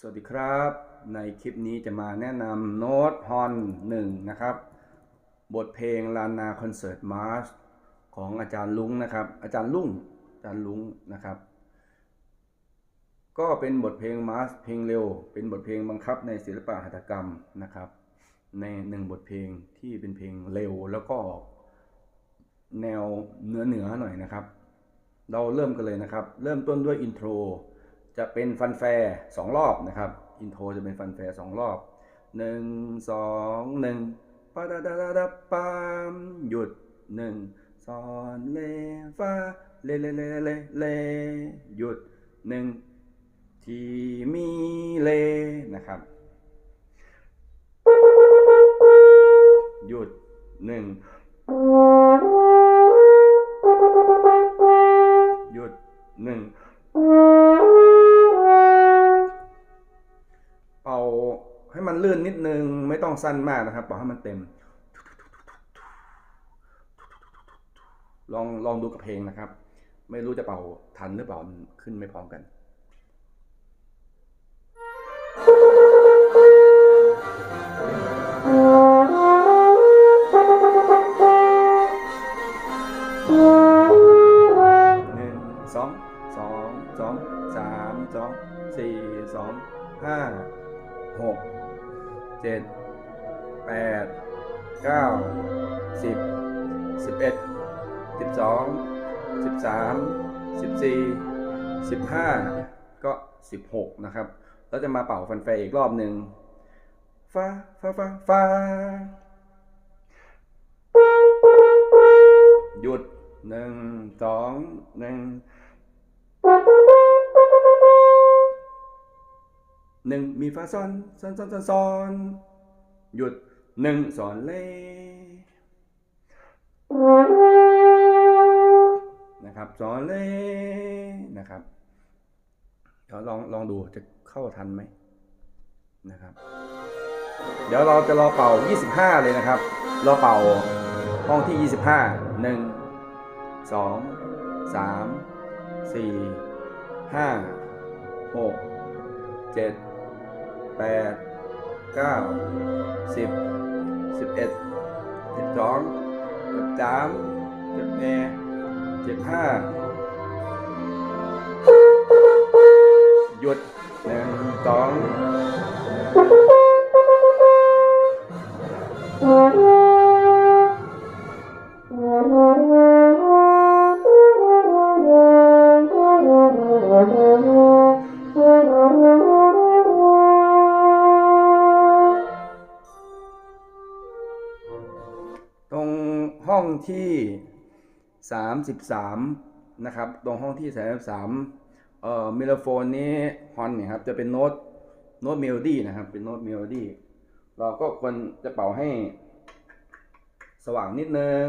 สวัสดีครับ ในคลิปนี้จะมาแนะนำโน้ตฮอนหนึ่งนะครับ บทเพลงลานาคอนเสิร์ตมาร์ชของอาจารย์ลุงนะครับ อาจารย์ลุงอาจารย์ลุงนะครับ ก็เป็นบทเพลงมาร์ชเพลงเร็ว เป็นบทเพลงบังคับในศิลปะหัตถกรรมนะครับ ในหนึ่งบทเพลงที่เป็นเพลงเร็วแล้วก็ออกแนวเนื้อเหนือหน่อยนะครับ เราเริ่มกันเลยนะครับ เริ่มต้นด้วยอินโทร จะเป็นฟันแฟร์สองรอบนะครับ อินโทรจะเป็นฟันแฟร์สองรอบหนึ่งสองหนึ่งปะดาดาดาดาปามหยุดหนึ่งซอนเลฟาเลเลเลเลเลหยุดหนึ่งทีมีเลนะครับ หยุดหนึ่งหยุดหนึ่ง ให้มันลื่นนิดนึงไม่ต้องสั้นมากนะครับเป่าให้มันเต็ม ลองลองดูกับเพลงนะครับ ไม่รู้จะเป่าทันหรือเปล่าขึ้นไม่พร้อมกันหนึ่งสองสองสองสามสองสี่สองห้าหก เจ็ดแปดเก้าสิบสิบเอ็ดสิบสองสิบสามสิบสี่สิบห้าก็สิบหกนะครับแล้วจะมาเป่าฟันแฟร์อีกรอบหนึ่งฟ้าฟ้าฟ้าฟ้าหยุดหนึ่งสองหนึ่ง หนึ่งมีฟ้าซ้อนซ้อนซ้อนซ้อนซ้อนหยุดหนึ่งสอนเล่นะครับสอนเล่นะครับเดี๋ยวลองลองดูจะเข้าทันไหมนะครับ เดี๋ยวเราจะรอเป่า 25 เลยนะครับรอเป่าห้องที่ 25 1 2 3 4 5 6 7 8 9 10 11 12 13 14 15หยุดหนึ่งสอง ที่ 33 นะครับ ตรงห้องที่ 33เอ่อมิโลโฟนนี้ฮอนเนี่ยครับจะเป็นโน้ตโน้ตเมโลดี้นะครับเป็นโน้ตเมโลดี้เราก็ควรจะเป่าให้สว่างนิดนึง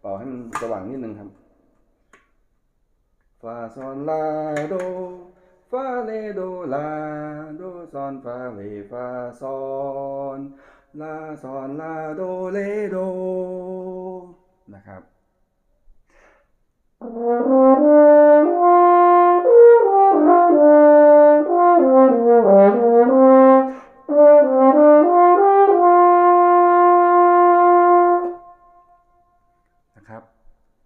เป่าให้มันสว่างนิดนึงครับฟาซอนลาโดฟาเลโดลาโดซอนฟาเลฟาซอนลาซอนลาโดเลโด นะครับนะครับ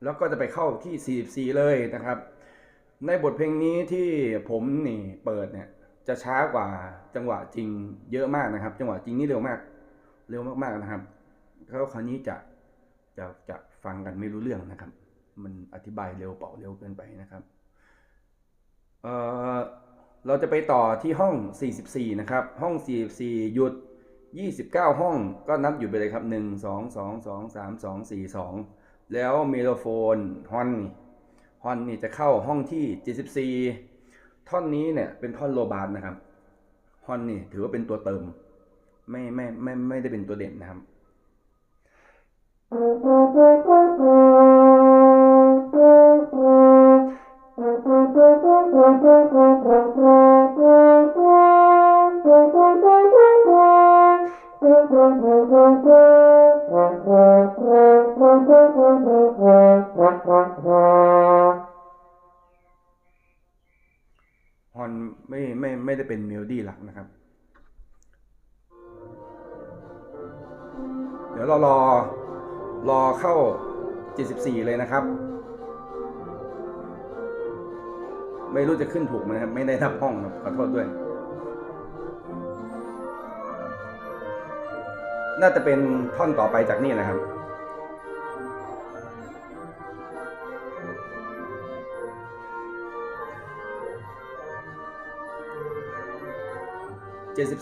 แล้วก็จะไปเข้าที่ 44 เลยนะครับ ในบทเพลงนี้ที่ผมนี่เปิดเนี่ยจะช้ากว่าจังหวะจริงเยอะมากนะครับ จังหวะจริงนี่เร็วมาก เร็วมากๆนะครับแล้วคราวนี้จะจะจะ ฟังกันไม่รู้เรื่องนะครับ มันอธิบายเร็วเป่าเร็วเกินไปนะครับเอ่อเราจะไปต่อที่ห้อง 44 นะครับ ห้อง 44 หยุด 29 ห้องก็นับอยู่ไปเลยครับ 1 2 2 2 3 2 4 2 แล้วเมโลโฟนฮอนนี่ฮอนนี่จะเข้าห้องที่ 74 ท่อนนี้เนี่ยเป็นท่อนโลบาร์นะครับฮอนนี่ถือว่าเป็นตัวเติม ไม่ไม่ไม่ไม่ได้เป็นตัวเด่นนะครับ ฮอนไม่ไม่ไม่ได้เป็นเมโลดี้หลักนะครับ เดี๋ยวเรารอ รอเข้า 74 เลยนะครับ ไม่รู้จะขึ้นถูกไหมครับ ไม่ได้นับห้องครับ ขอโทษด้วย น่าจะเป็นท่อนต่อไปจากนี่นะครับ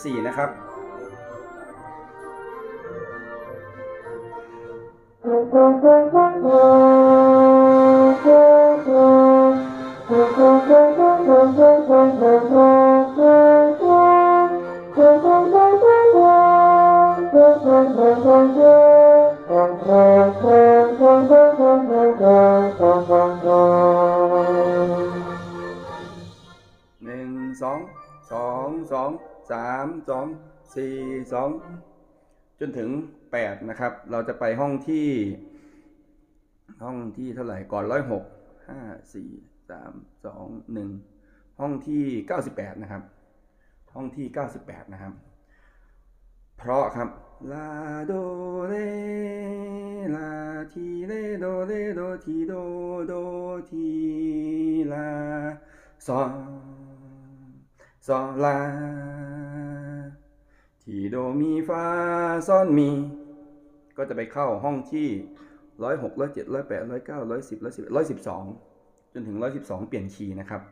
74นะครับหนึ่งสอง sóng sóng sám sóng si sóng chân thượng 8 นะครับ เราจะไปห้องที่ ห้องที่เท่าไหร่ก่อน 106 5 4 3 2 1 ห้องที่ 98 นะครับ ห้องที่ 98 นะครับ เพราะครับลาโดเรลาทีเลโดเรโดทีโดโดทีลาซอซอลาทีโดมีฟาซอนมี ก็จะไปเข้าห้องที่ร้อยหกร้อยเจ็ดร้อยแปดร้อยเก้าร้อยสิบร้อยสิบร้อยสิบสองจนถึงร้อยสิบสองเปลี่ยนคีย์นะครับ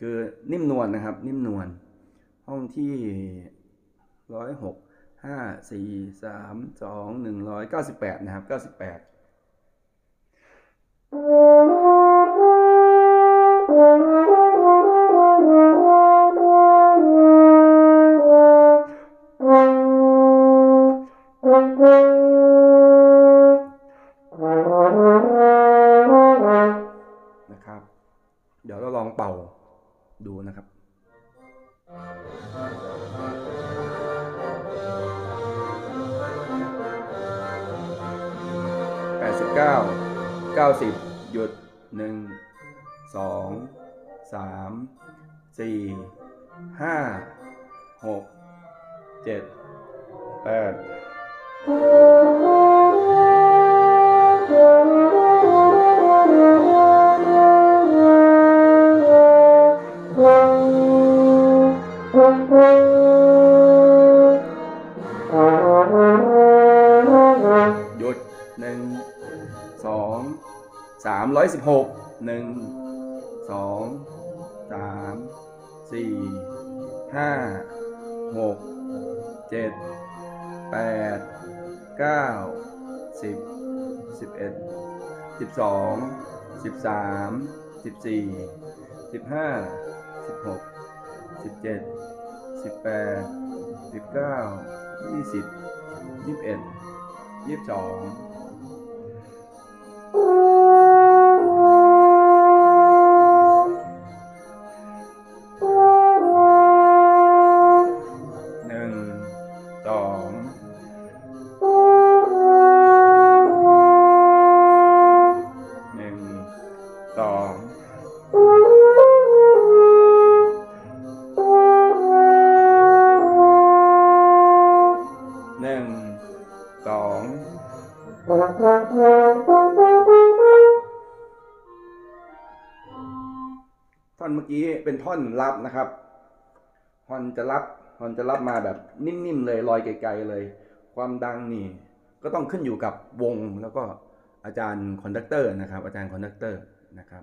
คือนิ่มนวลนะครับ นิ่มนวลห้องที่ร้อยหกห้าสี่สามสองหนึ่งร้อยเก้าสิบแปดนะครับเก้าสิบแปดนะ สิบหกหนึ่งสองสามสี่ห้าหกเจ็ดแปดเก้าสิบสิบเอ็ดสิบสองสิบสามสิบสี่สิบห้าสิบหกสิบเจ็ดสิบแปดสิบเก้ายี่สิบยี่สิบเอ็ดยี่สิบสอง สองหนึ่งสองหนึ่งสองท่อนเมื่อกี้เป็นท่อนรับนะครับฮอนจะรับ ฮอนจะรับมาแบบนิ่มๆเลยลอยไกลๆเลย ความดังนี่ก็ต้องขึ้นอยู่กับวงแล้วก็อาจารย์คอนดักเตอร์นะครับ อาจารย์คอนดักเตอร์นะครับ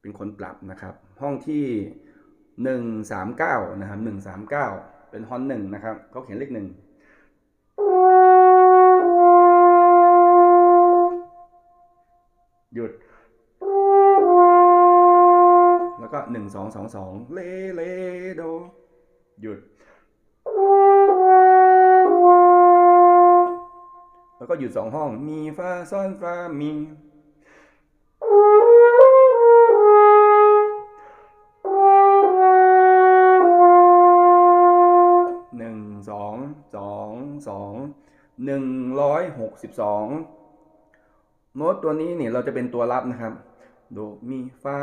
เป็นคนปรับนะครับ ห้องที่หนึ่งสามเก้านะครับหนึ่งสามเก้าเป็นฮอนหนึ่งนะครับเขาเขียนเลขหนึ่งหยุด แล้วก็หนึ่งสองสองสองเลเลโด หยุด แล้วก็หยุดสองห้อง มีฟาซอนฟามีหนึ่งสองสองสองหนึ่งร้อยหกสิบสองโน้ตตัวนี้เนี่ยเราจะเป็นตัวรับนะครับ โด มี ฟา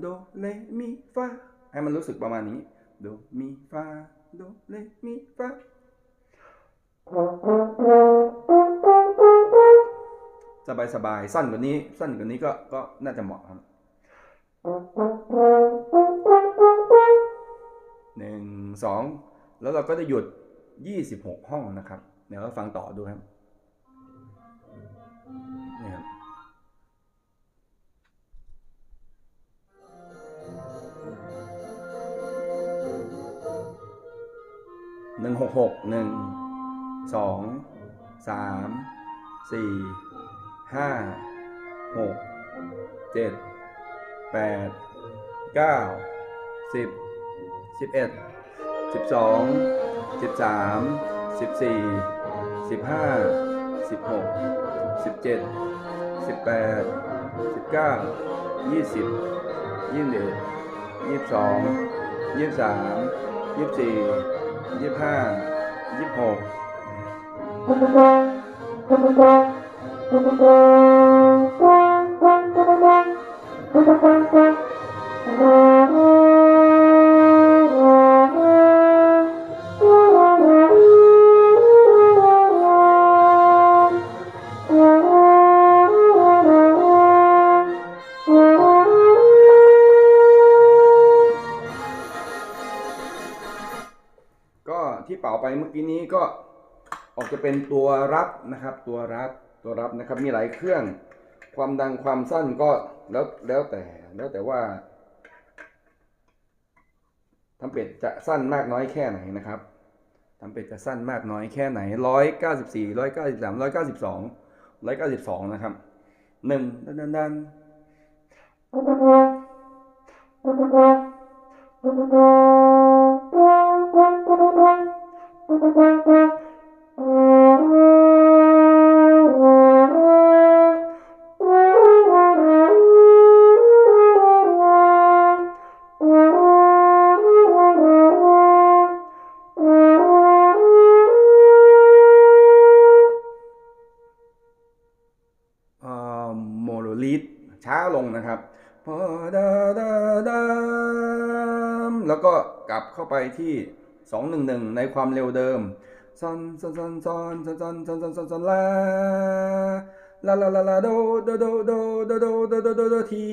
โด เล มี ฟา ให้มันรู้สึกประมาณนี้ โดมีฟาโดเลมีฟาสบายสบายสั้นกว่านี้ สั้นกว่านี้ก็ก็น่าจะเหมาะครับหนึ่งสองแล้วเราก็จะหยุดยี่สิบหกห้องนะครับ เดี๋ยวเราฟังต่อดูครับ หนึ่งหกหกหนึ่งสองสามสี่ห้าหกเจ็ดแปดเก้าสิบสิบเอ็ดสิบสองสิบสามสิบสี่สิบห้าสิบหกสิบเจ็ดสิบแปดสิบเก้ายี่สิบยี่สิบเอ็ดยี่สิบสองยี่สิบสามยี่สิบสี่ ยี่ห้ายี่หก Thank you. ไปเมื่อกี้นี้ก็ออกจะเป็นตัวรับนะครับ ตัวรับตัวรับนะครับมีหลายเครื่อง ความดังความสั้นก็แล้วแล้วแต่แล้วแต่ว่าทำเป็ดจะสั้นมากน้อยแค่ไหนนะครับทำเป็ดจะสั้นมากน้อยแค่ไหนร้อยเก้าสิบสี่ร้อยเก้าสิบสามร้อยเก้าสิบสองร้อยเก้าสิบสองนะครับหนึ่งดันดันดันเอ่อ โมโลลิทช้าลงนะครับพอดาดาดามแล้วก็กลับเข้าไปที่ 211 ในความเร็วเดิมซอนซอนซอนซอนซอนซอนซอนซอนซอนซอนลาลาลาลาลาโดโดโดโดโดโดโดโดโดโดที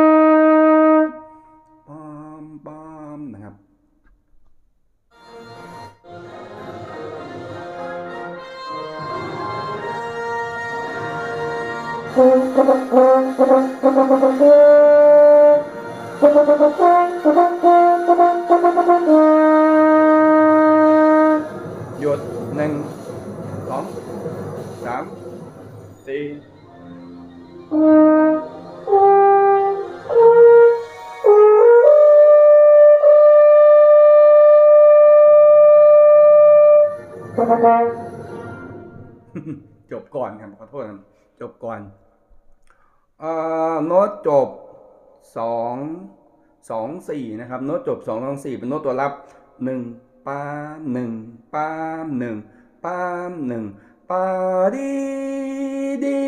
ป หยุดหนึ่งสองสามสี่จบก่อนครับขอโทษครับจบก่อน โน้ตจบสองสองสี่นะครับ โน้ตจบสองสองสี่เป็นโน้ตตัวรับหนึ่งปามหนึ่งปามหนึ่งปามหนึ่งปาดีดี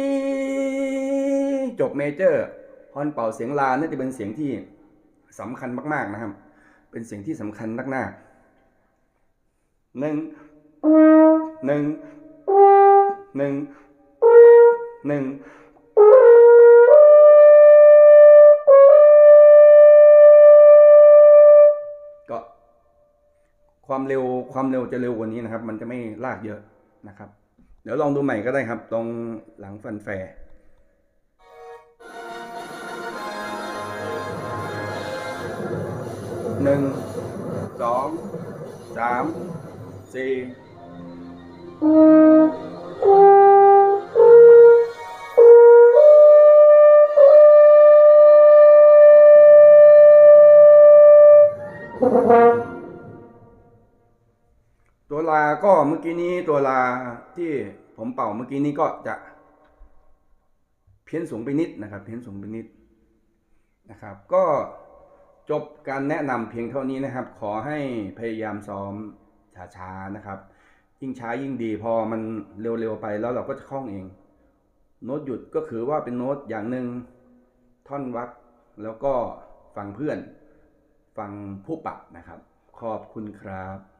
จบเมเจอร์ฮอนเป่าเสียงลาน่าจะเป็นเสียงที่สำคัญมาก ๆ นะครับ เป็นเสียงที่สำคัญนักๆหนึ่งหนึ่งหนึ่งหนึ่ง ความเร็วความเร็วจะเร็วกว่านี้นะครับ มันจะไม่ลากเยอะนะครับ เดี๋ยวลองดูใหม่ก็ได้ครับ ตรงหลังฟันแฟร์หนึ่งสองสามสี่ ก็เมื่อกี้นี้ตัวลาที่ผมเป่าเมื่อกี้นี้ก็จะ เพี้ยนสูงไปนิดนะครับ เพี้ยนสูงไปนิดนะครับ ก็จบการแนะนำเพียงเท่านี้นะครับ ขอให้พยายามซ้อมช้าๆนะครับ ยิ่งช้ายิ่งดีพอมันเร็วๆไปแล้วเราก็จะคล่องเอง โน้ตหยุดก็คือว่าเป็นโน้ตอย่างหนึ่งท่อนวักแล้วก็ฟังเพื่อน ฟังผู้ปรับนะครับ ขอบคุณครับ